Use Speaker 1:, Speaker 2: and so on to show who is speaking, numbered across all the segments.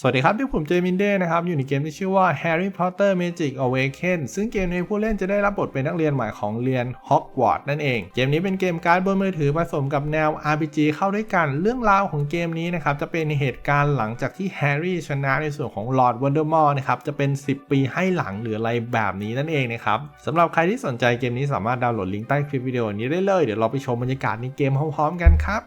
Speaker 1: สวัสดีครับที่ผมเจมินเด้นะครับ อยู่ในเกมที่ชื่อว่า Harry Potter Magic Awaken ซึ่งเกมนี้ผู้เล่นจะได้รับบทเป็นนักเรียนใหม่ของเรียน Hogwarts นั่นเอง เกมนี้เป็นเกมการ์ดบนมือถือผสมกับแนว RPG เข้าด้วยกัน เรื่องราวของเกมนี้นะครับ จะเป็นเหตุการณ์หลังจากที่แฮร์รี่ชนะในส่วนของ Lord Voldemort นะครับ จะเป็น 10 ปีให้หลังหรืออะไรแบบนี้นั่นเองนะครับสำหรับใครที่สนใจเกมนี้สามารถดาวน์โหลดลิงก์ใต้คลิปวิดีโอนี้ได้เลย เดี๋ยวเราไปชมบรรยากาศในเกมพร้อมๆกันครับ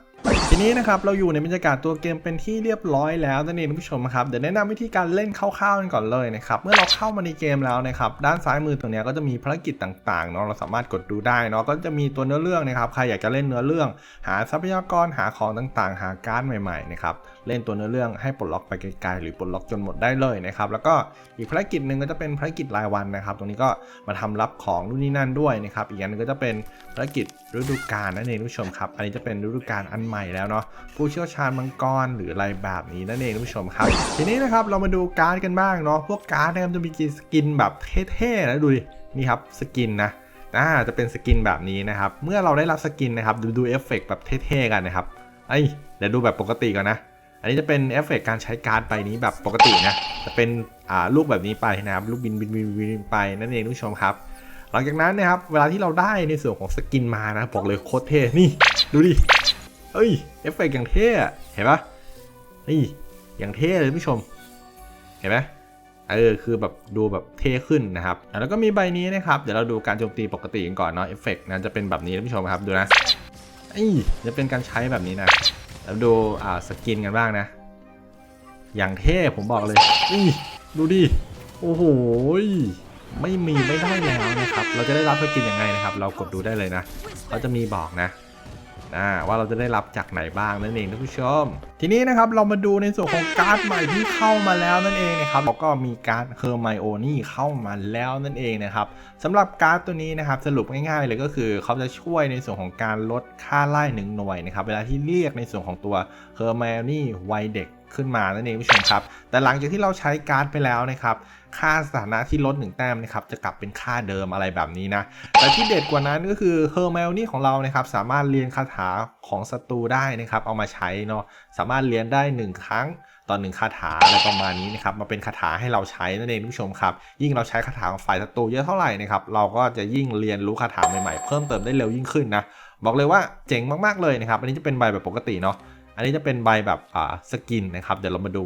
Speaker 1: ทีนี้นะครับเราอยู่ในบรรยากาศตัวเกมเป็นที่เรียบร้อยแล้วนั่นเองท่านผู้ชมครับเดี๋ยวแนะนำวิธีการเล่นคร่าวๆกันก่อนเลยนะครับเมื่อเราเข้ามาในเกมแล้วนะครับด้านซ้ายมือตรงนี้ก็จะมีภารกิจต่างๆเนาะเราสามารถกดดูได้เนาะก็จะมีตัวเนื้อเรื่องนะครับใครอยากจะเล่นเนื้อเรื่อง หาทรัพยากรหาของต่างๆ หาการ์ดใหม่ๆนะครับเล่นตัวเนื้อเรื่องให้ปลดล็อกไปไกลๆหรือปลดล็อกจนหมดได้เลยนะครับแล้วก็อีกภารกิจหนึ่งก็จะเป็นภารกิจรายวันนะครับ ตรงนี้ก็มาทำรับของนู่นนี่นั่นด้วยนะครับอีกอย่างหนึงก็จะเป็นภารกิจฤดูกาลนั่นเองท่านผู้ชมครับอันนี้จะเป็นฤดูกาลอันใหม่แล้วเนาะผู้เชี่ยวชาญมังกรหรืออะไรแบบนี้นั่นเองท่านผู้ชมครับ ทีนี้นะครับเรามาดูการ์ดกันบ้างเนาะพวกการ์ดนะครับจะมีสกินแบบเท่ๆนะดูดินี่ครับสกินนะอ่าจะเป็นสกินแบบนี้นะครับ เมื่อเราได้รับสกินนะครับ ดูดูเอฟเฟกแบบเท่ๆกันนะครับไอ้เดี๋ยวดูแบบปกติก่อนนะ อันนี้จะเป็นเอฟเฟกต์การใช้การ์ดใบนี้แบบปกตินะจะเป็นลูกแบบนี้ไปนะครับลูกบินบินบินบินไปนั่นเองท่านผู้ชมครับ หลังจากนั้นนะครับเวลาที่เราได้ในส่วนของสกินมานะบอกเลยโคตรเท่นี่ดูดิเอ้ยเอฟเฟกต์อย่างเท่อะเห็นปะนี่อย่างเท่เลยท่านผู้ชม เห็นไหมเออคือแบบดูแบบเท่ขึ้นนะครับ แล้วก็มีใบนี้นะครับ เดี๋ยวเราดูการโจมตีปกติกันก่อนเนาะเอฟเฟกต์นะจะเป็นแบบนี้ท่านผู้ชมครับดูนะเอ้จะเป็นการใช้แบบนี้นะ แล้วดูอ่าสกินกันบ้างนะ อย่างเท่ผมบอกเลยนี่ดูดิ โอ้โหไม่มีไม่ได้แล้วนะครับ เราจะได้รับสกินยังไงนะครับ เรากดดูได้เลยนะเขาจะมีบอกนะ ว่าเราจะได้รับจากไหนบ้างนั่นเองท่านผู้ชม ทีนี้นะครับเรามาดูในส่วนของการ์ดใหม่ที่เข้ามาแล้วนั่นเองนะครับเราก็มีการ์ดเฮอร์ไมโอนี่เข้ามาแล้วนั่นเองนะครับสำหรับการ์ดตัวนี้นะครับสรุปง่ายๆเลยก็คือเขาจะช่วยในส่วนของการลดค่าไล่หนึ่งหน่วยนะครับเวลาที่เรียกในส่วนของตัวเฮอร์ไมโอนี่วัยเด็ก ขึ้นมานั่นเองผู้ชมครับ แต่หลังจากที่เราใช้การ์ดไปแล้วนะครับ ค่าสถานะที่ลดหนึ่งแต้มนะครับจะกลับเป็นค่าเดิมอะไรแบบนี้นะ แต่ที่เด็ดกว่านั้นก็คือเฮอร์เมลนี่ของเรานะครับสามารถเรียนคาถาของศัตรูได้นะครับเอามาใช้เนาะสามารถเรียนได้ 1 ครั้งต่อหนึ่งคาถาอะไรประมาณนี้นะครับมาเป็นคาถาให้เราใช้นั่นเองทุกผู้ชมครับ ยิ่งเราใช้คาถาของฝ่ายศัตรูเยอะเท่าไหร่นะครับเราก็จะยิ่งเรียนรู้คาถาใหม่ๆเพิ่มเติมได้เร็วยิ่งขึ้นนะบอกเลยว่าเจ๋งมากๆเลยนะครับ อันนี้จะเป็นใบแบบปกติเนาะ อันนี้จะเป็นใบแบบอ่าสกินนะครับ เดี๋ยวเรามาดู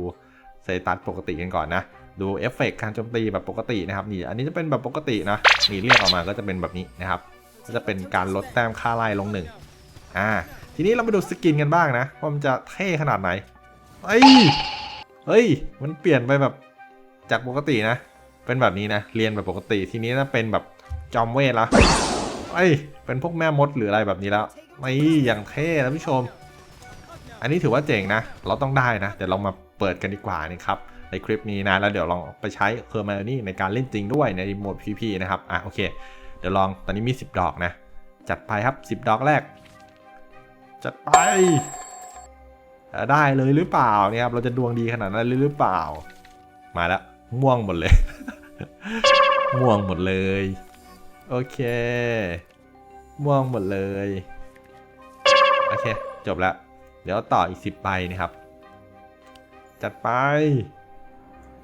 Speaker 1: สเตตัสปกติกันก่อนนะ ดูเอฟเฟกต์การโจมตีแบบปกตินะครับนี่อันนี้จะเป็นแบบปกตินะนี่เรียกออกมาก็จะเป็นแบบนี้นะครับก็จะเป็นการลดแต้มค่าไล่ลงหนึ่งอ่าทีนี้เรามาดูสกินกันบ้างนะว่ามันจะเท่ขนาดไหนเฮ้ยเฮ้ย มันเปลี่ยนไปแบบจากปกตินะ เป็นแบบนี้นะ เรียนแบบปกติ ทีนี้นะเป็นแบบจอมเวทแล้วเอ้ย เป็นพวกแม่มดหรืออะไรแบบนี้แล้วนี่อย่างเท่นะผู้ชม อันนี้ถือว่าเจ๋งนะ เราต้องได้นะ เดี๋ยวเรามาเปิดกันดีกว่านะครับ ในคลิปนี้นะ แล้วเดี๋ยวลองไปใช้เคอร์มานี่ในการเล่นจริงด้วยในโหมด PVP นะครับ อะโอเค เดี๋ยวลอง ตอนนี้มี 10 ดอกนะ จัดไปครับ 10 ดอกแรก จัดไป ได้เลยหรือเปล่าเนี่ยครับ เราจะดวงดีขนาดนั้นหรือเปล่า มาแล้ว ม่วงหมดเลย ม่วงหมดเลย โอเค ม่วงหมดเลย โอเค จบแล้ว เดี๋ยวต่ออีก 10ใบนะครับ จัดไป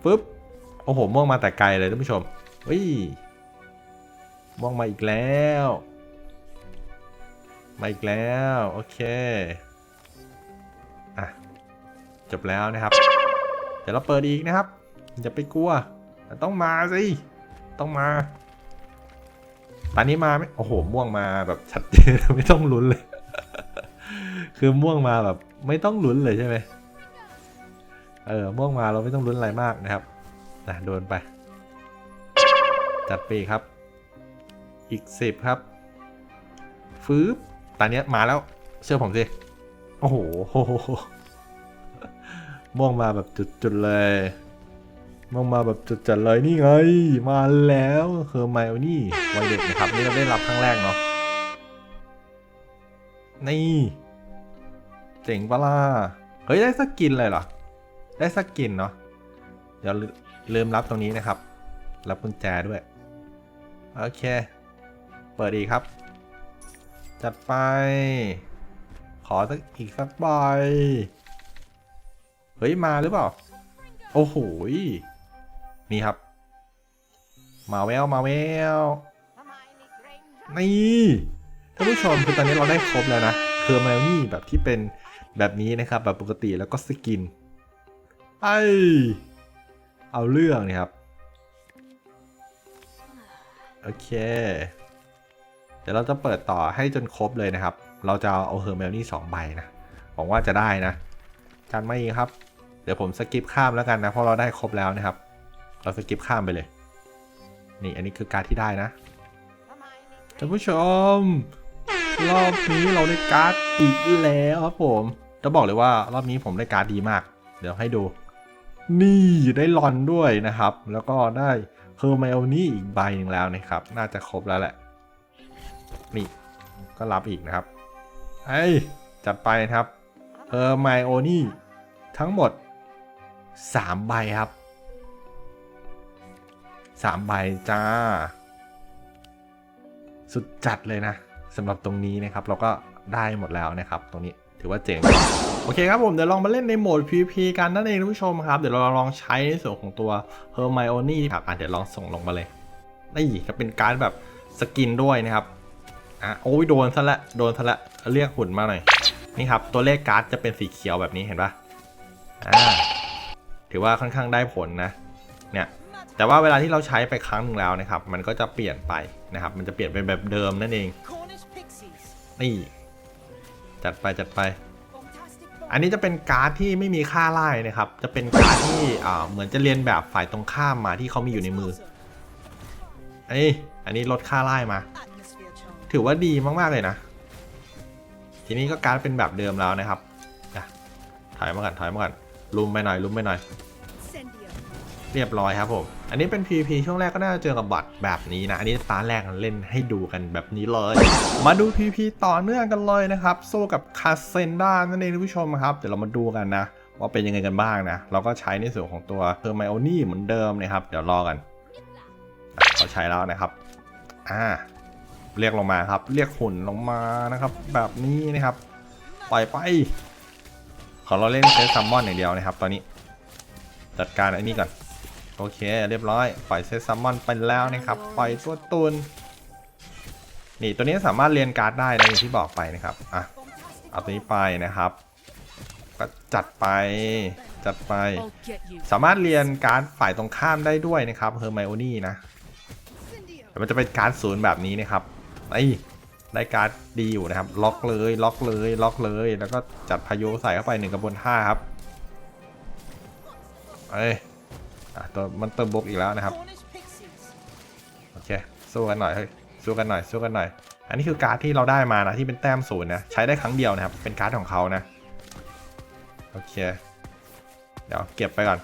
Speaker 1: ปึ๊บโอ้โหม่วงมาแต่ไกลเลยท่านผู้ชมวิม่วงมาอีกแล้วมาอีกแล้วโอเคอะจบแล้วนะครับ เดี๋ยวเราเปิดอีกนะครับอย่าไปกลัวต้องมาสิต้องมา ตอนนี้มาไหมโอ้โหม่วงมาแบบชัดเจนไม่ต้องลุ้นเลย คือม่วงมาแบบไม่ต้องลุ้นเลยใช่ไหมเออม่วงมาเราไม่ต้องลุ้นอะไรมากนะครับนะโดนไป จัดไปอีกครับ อีกสิบครับ ฟืบตอนนี้มาแล้ว เชื่อผมสิ โอ้โหม่วงมาแบบจุดๆเลยม่วงมาแบบจุดจัดเลยนี่ไง มาแล้วเฮอร์ไมโอนี่วัยเด็กนะครับ นี่เราได้รับครั้งแรกเนาะนี่ เจ๋งปะล่ะเฮ้ย ได้สกินเลยเหรอ ได้สกินเนาะเดี๋ยวลืมรับตรงนี้นะครับ รับกุญแจด้วย โอเค เปิดอีกครับ จัดไป ขอสักอีกสักใบเฮ้ย มาหรือเปล่า โอ้โหนี่ครับ มาแววมาแววนี่ท่านผู้ชมคือตอนนี้เราได้ครบแล้วนะเคอร์มานี่แบบที่เป็น แบบนี้นะครับแบบปกติแล้วก็สกินไอเอาเรื่องนี่ครับ โอเค เดี๋ยวเราจะเปิดต่อให้จนครบเลยนะครับ เราจะเอาเฮอร์เมลนี่สองใบนะหวังว่าจะได้นะการไม่ครับ เดี๋ยวผมสกิปข้ามแล้วกันนะเพราะเราได้ครบแล้วนะครับ เราสกิปข้ามไปเลย นี่อันนี้คือการที่ได้นะท่านผู้ชม รอบนี้เราได้การ์ดอีกแล้วครับผมจะบอกเลยว่ารอบนี้ผมได้การ์ดดีมาก เดี๋ยวให้ดู นี่ได้ลอนด้วยนะครับ แล้วก็ได้เฮอร์ไมโอนี่อีกใบหนึ่งแล้วนะครับ น่าจะครบแล้วแหละ นี่ก็รับอีกนะครับไอ้ยจัดไปนะครับเฮอร์ไมโอนี่ทั้งหมด 3 ใบครับ 3 ใบจ้า สุดจัดเลยนะ สำหรับตรงนี้นะครับเราก็ได้หมดแล้วนะครับ ตรงนี้ถือว่าเจ๋งโอเคครับผมเดี๋ยวลองมาเล่นในโหมด PVP กันนั่นเองท่านผู้ชมครับ เดี๋ยวเราลองใช้ในส่วนของตัว Hermione ครับอะเดี๋ยวลองส่งลงมาเลยนี่จะเป็นการแบบสกินด้วยนะครับอะโอ้ยโดนซะละโดนซะละเรียกหุ่นมาหน่อยนี่ครับตัวเลขการ์ดจะเป็นสีเขียวแบบนี้เห็นปะอ่าถือว่าค่อนข้างได้ผลนะเนี่ยแต่ว่าเวลาที่เราใช้ไปครั้งหนึ่งแล้วนะครับ มันก็จะเปลี่ยนไปนะครับ มันจะเปลี่ยนเป็นแบบเดิมนั่นเอง นี่จัดไปจัดไป
Speaker 2: Fantastic
Speaker 1: อันนี้จะเป็นการ์ดที่ไม่มีค่าไล่นะครับ จะเป็นการ์ดที่อ่าเหมือนจะเรียนแบบฝ่ายตรงข้ามมาที่เขามีอยู่ในมือเอ้ยอันนี้ลดค่าไล่มา
Speaker 2: Atmosphere charm.
Speaker 1: ถือว่าดีมากๆเลยนะ ทีนี้ก็การ์ดเป็นแบบเดิมแล้วนะครับอะถอยมาก่อนถอยมาก่อนลุมไปหน่อยลุมไปหน่อย
Speaker 2: Incendio.
Speaker 1: เรียบร้อยครับผม อันนี้เป็น PVP ช่วงแรกก็น่าจะเจอกับบัตรแบบนี้นะ อันนี้ตาแรกเล่นให้ดูกันแบบนี้เลย มาดู PVP ต่อเนื่องกันเลยนะครับ สู้กับคาเซนด้านั่นเองท่านผู้ชมครับ เดี๋ยวเรามาดูกันนะ ว่าเป็นยังไงกันบ้างนะ เราก็ใช้ในส่วนของตัวเ e อร์ไมโอนี่เหมือนเดิมนะครับ เดี๋ยวรอกันเขาใช้แล้วนะครับ อ่า เรียกลงมาครับ เรียกหุ่นลงมานะครับ แบบนี้นะครับ ปล่อยไป ขอเราเล่นเซตซัมมอนอย่างเดียวนะครับ ตอนนี้ จัดการไอ้นี่ก่อน โอเค เรียบร้อย ปล่อยเซตซัมมอนไปแล้วนะครับ ปล่อยตัวตุนนี่ตัวนี้สามารถเรียนการ์ดได้นะอย่างที่บอกไปนะครับ อะ เอาตัวนี้ไปนะครับ ก็จัดไป จัดไป สามารถเรียนการ์ดฝ่ายตรงข้ามได้ด้วยนะครับเฮอร์ไมโอนี่นะแต่มันจะเป็นการ์ดศูนย์แบบนี้นะครับไอ้ได้การ์ดดีอยู่นะครับ ล็อกเลย ล็อกเลย ล็อกเลย แล้วก็จัดพายุใส่เข้าไปหนึ่งกระบวนท่าครับ เอ้ย อะตัวมันเติมบกอีกแล้วนะครับโอเคสู้กันหน่อยเฮ้ยสู้กันหน่อยสู้กันหน่อย อันนี้คือการ์ดที่เราได้มานะที่เป็นแต้มศูนย์นะใช้ได้ครั้งเดียวนะครับ เป็นการ์ดของเขานะโอเค เดี๋ยวเก็บไปก่อน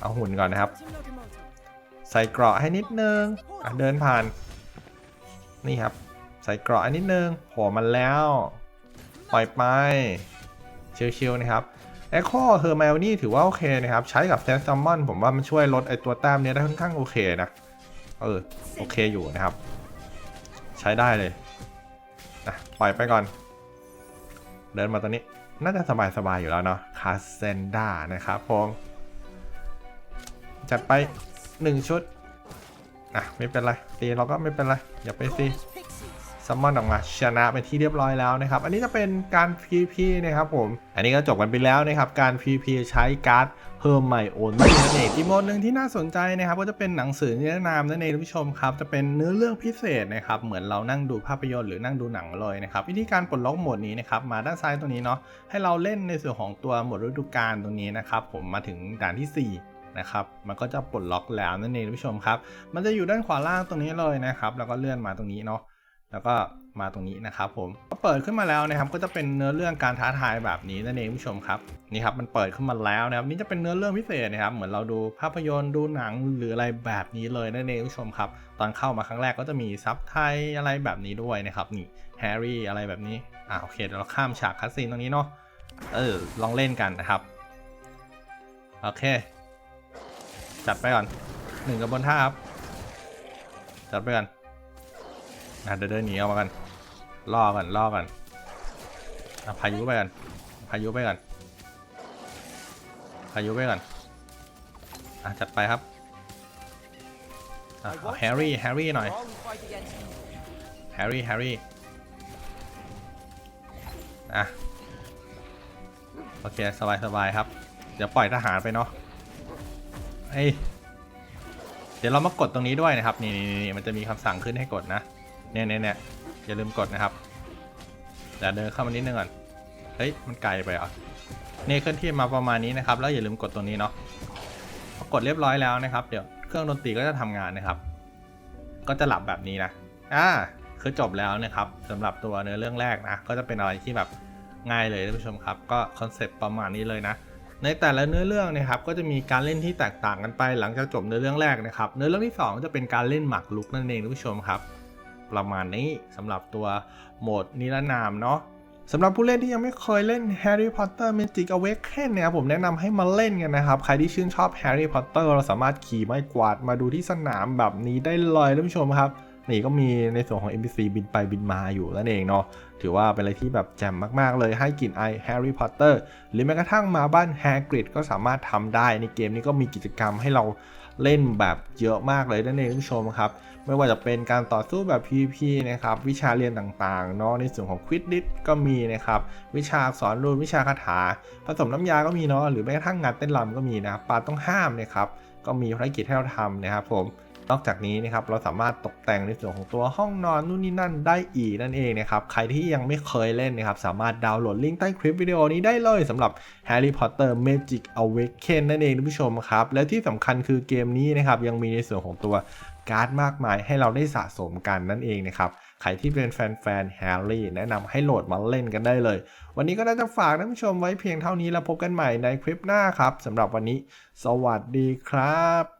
Speaker 1: เอาหุ่นก่อนนะครับ ใส่เกราะให้นิดนึงอะเดินผ่าน นี่ครับ ใส่เกราะให้นิดนึงโผล่มันแล้ว ปล่อยไปชิวๆนะครับ แอคโคเฮอร์ไมโอนี่ถือว่าโอเคนะครับ ใช้กับเซนซัมมอนผมว่ามันช่วยลดไอตัวแต้มเนี้ยได้ค่อนข้างโอเคนะ เออ โอเคอยู่นะครับ ใช้ได้เลยนะปล่อยไปก่อน เดินมาตรงนี้น่าจะสบายๆอยู่แล้วเนาะคาเซนด้านะครับผมจัดไปหนึ่งชุดอะไม่เป็นไรตีเราก็ไม่เป็นไร อย่าไปตี
Speaker 2: Cornish pixies.
Speaker 1: ซัมมอนออกมาชนะเป็นที่เรียบร้อยแล้วนะครับ อันนี้จะเป็นการ PVP นะครับผม อันนี้ก็จบกันไปแล้วนะครับ การ PVP ใช้การ์ดเฮอร์ไมโอนนั่นเองอีกโมดหนึ่งที่น่าสนใจนะครับ ก็จะเป็นหนังสือนิรนามนั่นเองท่านผู้ชมครับ จะเป็นเนื้อเรื่องพิเศษนะครับ เหมือนเรานั่งดูภาพยนตร์หรือนั่งดูหนังเลยนะครับ วิธีการปลดล็อกโหมดนี้นะครับ มาด้านซ้ายตรงนี้เนาะ ให้เราเล่นในส่วนของตัวโหมดฤดูกาลตรงนี้นะครับ ผมมาถึงด่านที่สี่นะครับมันก็จะปลดล็อกแล้วนั่นเองท่านผู้ชมครับ มันจะอยู่ด้านขวาล่างตรงนี้เลยนะครับ แล้วก็เลื่อนมาตรงนี้เนาะ แล้วก็มาตรงนี้นะครับผมก็เปิดขึ้นมาแล้วนะครับก็จะเป็นเนื้อเรื่องการท้าทายแบบนี้นั่นเองผู้ชมครับนี่ครับมันเปิดขึ้นมาแล้วนะครับนี่จะเป็นเนื้อเรื่องพิเศษนะครับเหมือนเราดูภาพยนตร์ดูหนังหรืออะไรแบบนี้เลยนั่นเองผู้ชมครับตอนเข้ามาครั้งแรกก็จะมีซับไทยอะไรแบบนี้ด้วยนะครับนี่แฮร์รี่อะไรแบบนี้อ่าโอเคเดี๋ยวเราข้ามฉากคัสซีนตรงนี้เนาะเออลองเล่นกันนะครับโอเค จัดไปก่อนหนึ่งกระบนท่าครับจัดไปก่อน อะเดี๋ยวเดินหนีออกมากันล่อกันล่อกันพายุไปกันพายุไปกันพายุไปกันอะจัดไปครับอะเอแฮร์รี่แฮร์รี่หน่อยแฮร์รี่แฮร์รี่อะโอเคสบายสบายครับ เดี๋ยวปล่อยทหารไปเนาะเฮ้ยเดี๋ยวเรามากดตรงนี้ด้วยนะครับ นี่นี่นี่มันจะมีคำสั่งขึ้นให้กดนะ เนี่ยเนี่ยเนี่ยอย่าลืมกดนะครับเดี๋ยวเดินเข้ามานิดนึงก่อนเฮ้ยมันไกลไปเหรอนี่เคลื่อนที่มาประมาณนี้นะครับ แล้วอย่าลืมกดตรงนี้เนาะพอกดเรียบร้อยแล้วนะครับ เดี๋ยวเครื่องดนตรีก็จะทำงานนะครับ ก็จะหลับแบบนี้นะอ่าคือจบแล้วนะครับสำหรับตัวเนื้อเรื่องแรกนะก็จะเป็นอะไรที่แบบง่ายเลยท่านผู้ชมครับ ก็คอนเซปต์ประมาณนี้เลยนะในแต่ละเนื้อเรื่องนะครับก็จะมีการเล่นที่แตกต่างกันไปหลังจากจบเนื้อเรื่องแรกนะครับเนื้อเรื่องที่สองจะเป็นการเล่นหมากรุกนั่นเองท่านผู้ชมครับ ประมาณนี้สำหรับตัวโหมดนิรนามเนาะสำหรับผู้เล่นที่ยังไม่เคยเล่น Harry Potter Magic Awaken เนี่ยผมแนะนำให้มาเล่นกันนะครับ ใครที่ชื่นชอบ Harry Potter เราสามารถขี่ไม้กวาดมาดูที่สนามแบบนี้ได้เลยท่านผู้ชมครับ นี่ก็มีในส่วนของ NPC บินไปบินมาอยู่นั่นเองเนาะถือว่าเป็นอะไรที่แบบแจ่มมากๆเลยให้กลิ่นไอ Harry Potter หรือแม้กระทั่งมาบ้าน Hagrid ก็สามารถทำได้ในเกมนี้ก็มีกิจกรรมให้เรา เล่นแบบเยอะมากเลยนั่นเองท่านผู้ชมครับ ไม่ว่าจะเป็นการต่อสู้แบบ PVP นะครับ วิชาเรียนต่างๆเนาะในส่วนของควิดดิสก็มีนะครับ วิชาสอนรูนวิชาคาถา ผสมน้ำยาก็มีเนาะหรือแม้กระทั่งงานเต้นรำก็มีนะปาต้องห้ามนะครับก็มีภารกิจให้เราทำนะครับผม นอกจากนี้นะครับเราสามารถตกแต่งในส่วนของตัวห้องนอนนู่นนี่นั่นได้อีกนั่นเองนะครับใครที่ยังไม่เคยเล่นนะครับสามารถดาวน์โหลดลิงก์ใต้คลิปวิดีโอนี้ได้เลยสำหรับ Harry Potter Magic Awaken นั่นเองท่านผู้ชมครับ และที่สำคัญคือเกมนี้นะครับยังมีในส่วนของตัวการ์ดมากมายให้เราได้สะสมกันนั่นเองนะครับ ใครที่เป็นแฟนๆ Harry แนะนำให้โหลดมาเล่นกันได้เลย วันนี้ก็น่าจะฝากท่านผู้ชมไว้เพียงเท่านี้แล้วพบกันใหม่ในคลิปหน้าครับสำหรับวันนี้ สวัสดีครับ